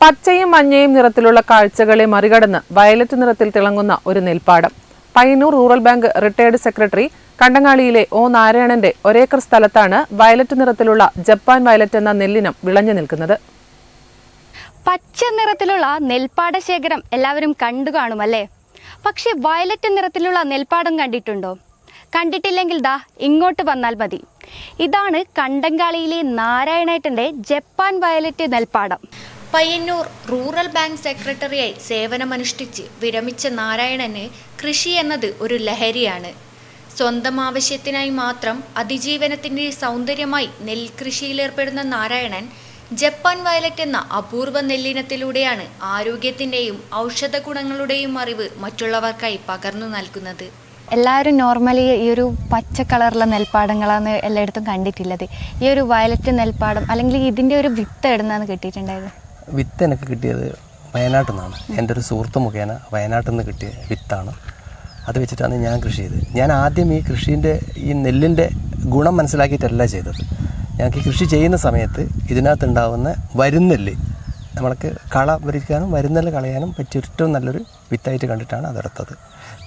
പച്ചയും മഞ്ഞയും നിറത്തിലുള്ള കാഴ്ചകളെ മറികടന്ന് വയലറ്റ് നിറത്തിൽ തിളങ്ങുന്ന ഒരു നെൽപ്പാടം. Payyanur rural bank retired secretary കണ്ടങ്ങാളിയിലെ O നാരായണന്റെ ഒരേക്കർ സ്ഥലത്താണ് വയലറ്റ് നിറത്തിലുള്ള ജപ്പാൻ വയലറ്റ് എന്ന നെല്ലിനം വിളഞ്ഞു നിൽക്കുന്നത്. പച്ച നിറത്തിലുള്ള നെൽപ്പാട ശേഖരം എല്ലാവരും കണ്ടു കാണും അല്ലേ പക്ഷെ വയലറ്റ് നിറത്തിലുള്ള നെൽപ്പാടം കണ്ടിട്ടുണ്ടോ? കണ്ടിട്ടില്ലെങ്കിൽ ദാ ഇങ്ങോട്ട് വന്നാൽ മതി. ഇതാണ് കണ്ടങ്കാളിയിലെ നാരായണേട്ടന്റെ ജപ്പാൻ വയലറ്റ് നെൽപ്പാടം. പയ്യന്നൂർ റൂറൽ ബാങ്ക് സെക്രട്ടറിയായി സേവനമനുഷ്ഠിച്ച് വിരമിച്ച നാരായണന് കൃഷി എന്നത് ഒരു ലഹരിയാണ്. സ്വന്തം ആവശ്യത്തിനായി മാത്രം അതിജീവനത്തിന്റെ സൗന്ദര്യമായി നെൽകൃഷിയിലേർപ്പെടുന്ന നാരായണൻ ജപ്പാൻ വയലറ്റ് എന്ന അപൂർവ നെല്ലിനത്തിലൂടെയാണ് ആരോഗ്യത്തിന്റെയും ഔഷധ ഗുണങ്ങളുടെയും അറിവ് മറ്റുള്ളവർക്കായി പകർന്നു നൽകുന്നത്. എല്ലാവരും നോർമലി ഈ ഒരു പച്ച കളറുള്ള നെൽപ്പാടങ്ങളാണ് എല്ലായിടത്തും കണ്ടിട്ടുള്ളത്. ഈ ഒരു വയലറ്റ് നെൽപ്പാടം അല്ലെങ്കിൽ ഇതിന്റെ ഒരു വിത്ത് ഇടുന്നതാണ് കിട്ടിയിട്ടുണ്ടായത്? വിത്ത് എനിക്ക് കിട്ടിയത് വയനാട്ടിൽ നിന്നാണ്. എന്റെ ഒരു സുഹൃത്ത് മുഖേന വയനാട്ടിൽ നിന്ന് കിട്ടിയ വിത്താണ്. അത് വെച്ചിട്ടാണ് ഞാൻ കൃഷി ചെയ്തത്. ഞാൻ ആദ്യം ഈ കൃഷീന്റെ ഈ നെല്ലിന്റെ ഗുണം മനസ്സിലാക്കിയിട്ടല്ല ചെയ്തത്. ഞങ്ങൾക്ക് കൃഷി ചെയ്യുന്ന സമയത്ത് ഇതിനകത്തുണ്ടാവുന്ന വരുന്നെല്ല് നമ്മൾക്ക് കള വരിക്കാനും വരുന്നെല്ല് കളയാനും പറ്റിയ ഏറ്റവും നല്ലൊരു വിത്തായിട്ട് കണ്ടിട്ടാണ് അതെടുത്തത്.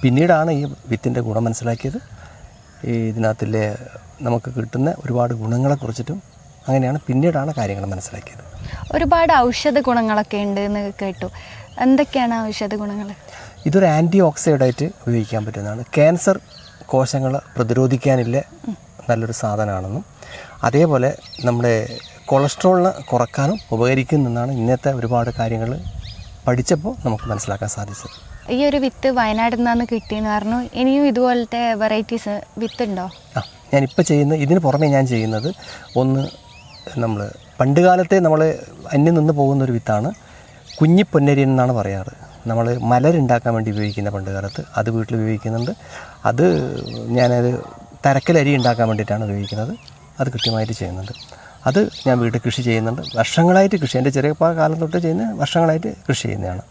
പിന്നീടാണ് ഈ വിത്തിന്റെ ഗുണം മനസ്സിലാക്കിയത്. ഈ ഇതിനകത്തിലെ നമുക്ക് കിട്ടുന്ന ഒരുപാട് ഗുണങ്ങളെക്കുറിച്ചിട്ടും അങ്ങനെയാണ് പിന്നീടാണ് കാര്യങ്ങൾ മനസ്സിലാക്കിയത്. ഒരുപാട് ഔഷധ ഗുണങ്ങളൊക്കെ ഉണ്ട് എന്ന് കേട്ടു. എന്തൊക്കെയാണ് ഔഷധ ഗുണങ്ങൾ? ഇതൊരു ആന്റി ഓക്സൈഡായിട്ട് ഉപയോഗിക്കാൻ പറ്റുന്നതാണ്. ക്യാൻസർ കോശങ്ങൾ പ്രതിരോധിക്കാനില്ല നല്ലൊരു സാധനമാണെന്നും അതേപോലെ നമ്മുടെ കൊളസ്ട്രോളിനെ കുറക്കാനും ഉപകരിക്കുന്നെന്നാണ് ഇന്നത്തെ ഒരുപാട് കാര്യങ്ങൾ പഠിച്ചപ്പോൾ നമുക്ക് മനസ്സിലാക്കാൻ സാധിച്ചത്. ഈ ഒരു വിത്ത് വയനാട് നിന്നാണ് കിട്ടിയെന്ന് പറഞ്ഞു. ഇനിയും ഇതുപോലത്തെ വെറൈറ്റീസ് വിത്ത് ഉണ്ടോ ആ ഞാനിപ്പോൾ ചെയ്യുന്ന ഇതിന് പുറമെ ഞാൻ ചെയ്യുന്നത് ഒന്ന് നമ്മൾ പണ്ട് കാലത്തെ നമ്മൾ അന്യം നിന്ന് പോകുന്ന ഒരു വിത്താണ് കുഞ്ഞിപ്പൊന്നരി എന്നാണ് പറയാറ്. നമ്മൾ മലരുണ്ടാക്കാൻ വേണ്ടി ഉപയോഗിക്കുന്ന പണ്ട് കാലത്ത് അത് വീട്ടിൽ ഉപയോഗിക്കുന്നുണ്ട്. അത് ഞാനത് തരക്കലരി ഉണ്ടാക്കാൻ വേണ്ടിയിട്ടാണ് ഉപയോഗിക്കുന്നത്. അത് കൃത്യമായിട്ട് ചെയ്യുന്നുണ്ട്. അത് ഞാൻ വീട്ടിൽ കൃഷി ചെയ്യുന്നുണ്ട്. വർഷങ്ങളായിട്ട് കൃഷി എന്റെ ചെറിയ കാലം തൊട്ട് ചെയ്യുന്ന വർഷങ്ങളായിട്ട് കൃഷി ചെയ്യുന്നതാണ്.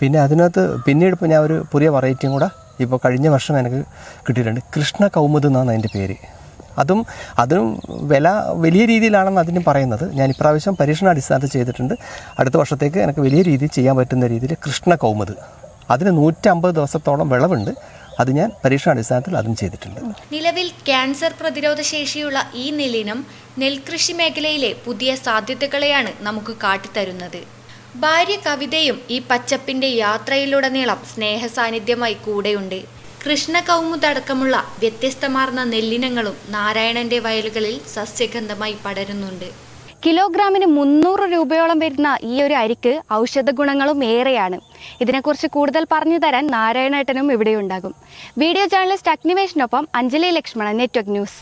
പിന്നെ അതിനകത്ത് പിന്നീട് ഇപ്പോൾ ഞാൻ ഒരു പുതിയ വെറൈറ്റിയും കൂടെ ഇപ്പോൾ കഴിഞ്ഞ വർഷം എനിക്ക് കിട്ടിയിട്ടുണ്ട്. കൃഷ്ണ കൗമുദ് എന്നാണ് അതിന്റെ പേര്. അതും അതും വില വലിയ രീതിയിലാണെന്ന് അതിന് പറയുന്നത്. ഞാൻ ഇപ്രാവശ്യം പരീക്ഷണാടിസ്ഥാനത്തിൽ ചെയ്തിട്ടുണ്ട്. അടുത്ത വർഷത്തേക്ക് എനിക്ക് വലിയ രീതിയിൽ ചെയ്യാൻ പറ്റുന്ന രീതിയിൽ കൃഷ്ണ കൗമുദ് അതിന് നൂറ്റമ്പത് ദിവസത്തോളം വിളവുണ്ട്. അത് ഞാൻ പരീക്ഷണാടിസ്ഥാനത്തിൽ അതും ചെയ്തിട്ടുണ്ട്. നിലവിൽ ക്യാൻസർ പ്രതിരോധ ശേഷിയുള്ള ഈ നെല്ലിനം നെൽകൃഷി മേഖലയിലെ പുതിയ സാധ്യതകളെയാണ് നമുക്ക് കാട്ടിത്തരുന്നത്. ഭാര്യ കവിതയും ഈ പച്ചപ്പിന്റെ യാത്രയിലുടനീളം സ്നേഹ സാന്നിധ്യമായി കൂടെയുണ്ട്. കൃഷ്ണ അടക്കമുള്ള വ്യത്യസ്തമാർന്ന നെല്ലിനങ്ങളും നാരായണന്റെ വയലുകളിൽ സസ്യഗന്ധമായി പടരുന്നുണ്ട്. കിലോഗ്രാമിന് മുന്നൂറ് രൂപയോളം വരുന്ന ഈ ഒരു അരിക്ക് ഔഷധ ഗുണങ്ങളും ഏറെയാണ്. ഇതിനെക്കുറിച്ച് കൂടുതൽ പറഞ്ഞു തരാൻ നാരായണേട്ടനും ഇവിടെയുണ്ടാകും. വീഡിയോ ജേർണലിസ്റ്റ് അഗ്നിവേഷിനൊപ്പം അഞ്ജലി ലക്ഷ്മണൻ നെറ്റ്വർക്ക് ന്യൂസ്